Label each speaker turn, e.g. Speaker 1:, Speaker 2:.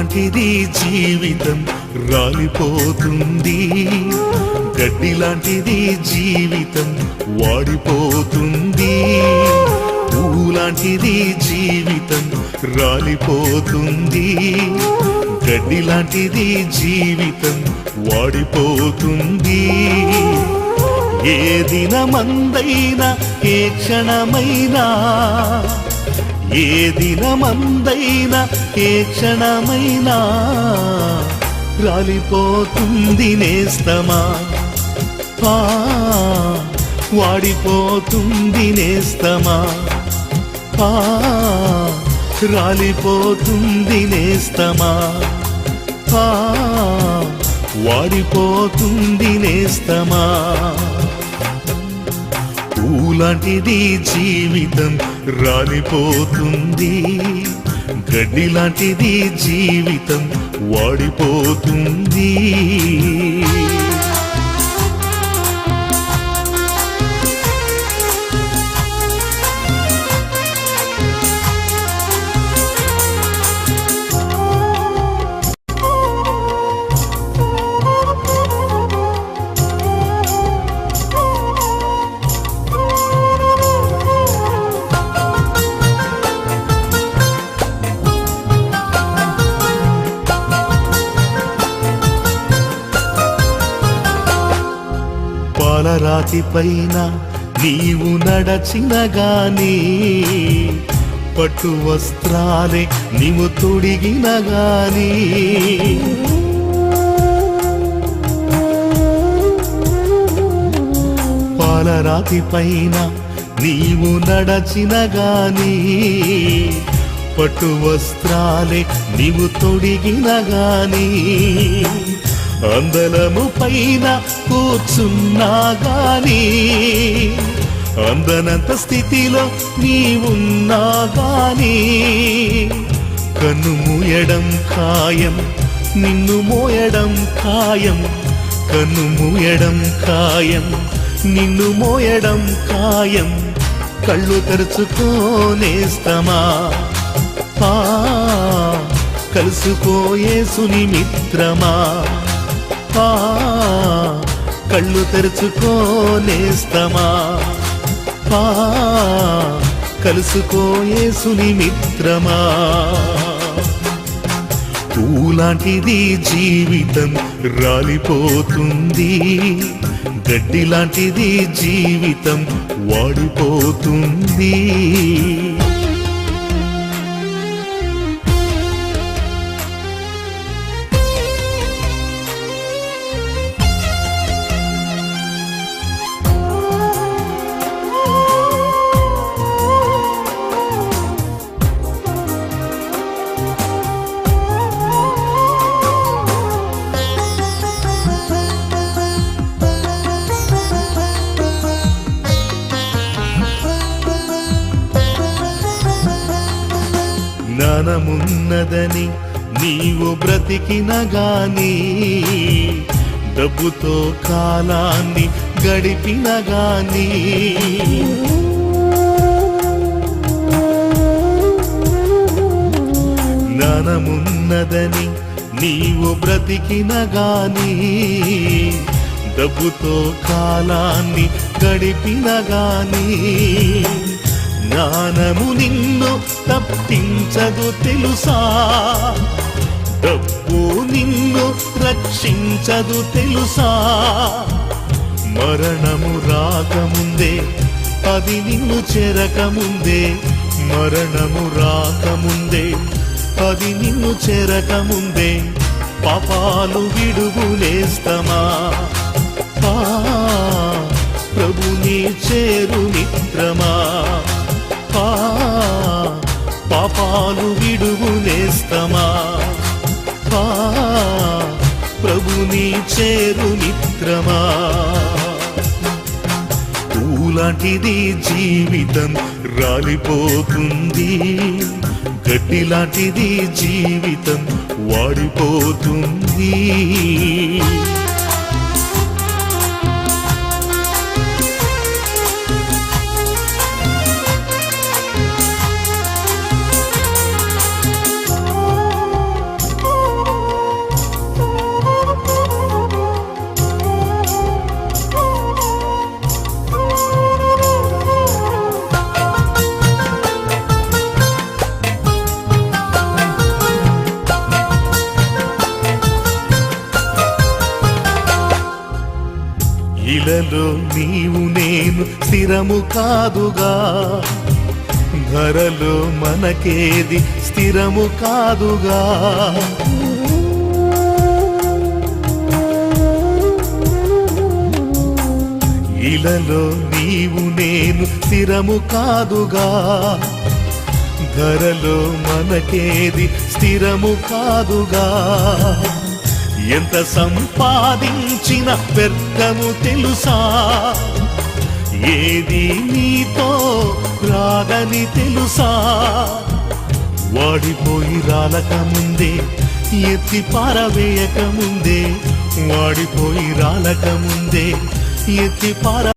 Speaker 1: లాంటిది జీవితం రాలిపోతుంది. గడ్డి లాంటిది జీవితం వాడిపోతుంది. పూలాంటిది జీవితం రాలిపోతుంది. గడ్డి లాంటిది జీవితం వాడిపోతుంది. ఏ దినమందైనా ఏ క్షణమైనా ఏ దినమందైనా ఏ క్షణమైనా రాలిపోతుంది నేస్తమా? పా వాడిపోతుంది నేస్తమా? ఆ, రాలిపోతుంది నేస్తమా? ఆ, వాడిపోతుంది నేస్తమా? పూలాంటిది జీవితం రాలిపోతుంది. గడ్డి లాంటిది జీవితం వాడిపోతుంది. రాతి పైన నీవు నడచిన గాని పట్టు వస్త్రాలే నీవు తొడిగిన గాని. పాలరాతి పైన నీవు నడచిన గాని పట్టు వస్త్రాలే నీవు తొడిగిన గానీ. అందలము పైన కూర్చున్నా గాని అందనంత స్థితిలో నీవున్నా గాని కన్ను మూయడం ఖాయం నిన్ను మోయడం ఖాయం కన్ను మూయడం ఖాయం నిన్ను మోయడం ఖాయం కళ్ళు తెరుచుకోనేస్తమా? ఆ, కలుసుకోయే సుని కళ్ళు తెరుచుకోనేస్తమా? పా కలుసుకోయే సుని మిత్రమా? పూలాంటిది జీవితం రాలిపోతుంది. గడ్డి లాంటిది జీవితం వాడిపోతుంది. జ్ఞానమున్నదని నీవు బ్రతికిన గాని డబ్బుతో కాలాన్ని గడిపిన గాని. జ్ఞానమున్నదని నీవు బ్రతికిన గాని డబ్బుతో కాలాన్ని గడిపిన గానీ. జ్ఞానము నిన్ను తప్పించదు తెలుసా? డబ్బు నిన్ను రక్షించదు తెలుసా? మరణము రాకముందే అది నిన్ను చెరకముందే. మరణము రాకముందే అది నిన్ను చెరకముందే. పాపాలు విడుగులేస్తమా ఆ, ప్రభుని చేరు మిత్రమా? పాపాలు విడుగులేస్తమా? ఆ, ప్రభుని చేరు మిత్రమా? పూలాంటిది జీవితం రాలిపోతుంది. గడ్డిలాంటిది జీవితం వాడిపోతుంది. ఇలలో నీవు నేను స్థిరము కాదుగా. ధరలో మనకేది స్థిరము కాదుగా. ఇలలో నీవు నేను స్థిరము కాదుగా. ధరలో మనకేది స్థిరము కాదుగా. ఎంత సంపాదించిన వ్యర్థము తెలుసా? ఏది నీతో రాదని తెలుసా? వాడిపోయి రాలక ముందే ఎత్తి పారవేయక ముందే వాడిపోయి రాలక ముందే ఎత్తి పార